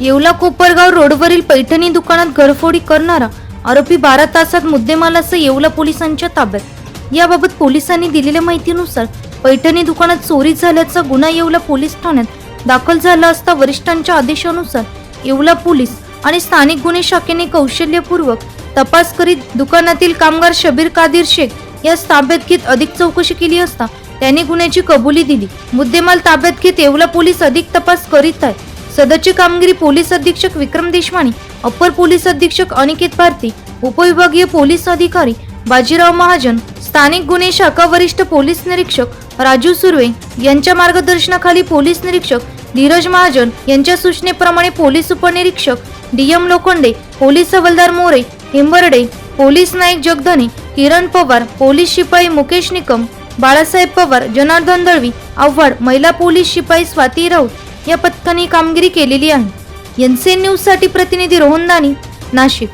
येवला कोपरगाव रोडवरील पैठणी दुकानात घरफोडी करणारा आरोपी बारा तासात मुद्देमालासह येवला पोलिसांच्या ताब्यात. याबाबत पोलिसांनी दिलेल्या माहितीनुसार पैठणी दुकानात चोरी झाल्याचा गुन्हा येवला पोलीस ठाण्यात दाखल झाला असता वरिष्ठांच्या आदेशानुसार येवला पोलीस आणि स्थानिक गुन्हे शाखेने कौशल्यपूर्वक तपास करीत दुकानातील कामगार शबीर कादिर शेख यास ताब्यात घेत अधिक चौकशी केली असता त्याने गुन्ह्याची कबुली दिली. मुद्देमाल ताब्यात घेत येवला पोलीस अधिक तपास करीत आहे सदरची कामगिरी पोलीस अधीक्षक विक्रम देशमानी अप्पर पोलीस अधीक्षक अनिकेत भारती उपविभागीय पोलीस अधिकारी बाजीराव महाजन स्थानिक गुन्हे शाखा वरिष्ठ पोलीस निरीक्षक राजू सुर्वे यांच्या मार्गदर्शनाखाली पोलीस निरीक्षक धीरज महाजन यांच्या सूचनेप्रमाणे पोलीस उपनिरीक्षक डी एम लोखंडे पोलीस हवलदार मोरे हिंबर्डे पोलीस नाईक जगधने किरण पवार पोलीस शिपाई मुकेश निकम बाळासाहेब पवार जनार्दन दळवी आव्हाड महिला पोलीस शिपाई स्वाती राऊत या पथकाने कामगिरी केलेली आहे. एनसीएन न्यूज न्यूजसाठी प्रतिनिधी रोहन दानी नाशिक.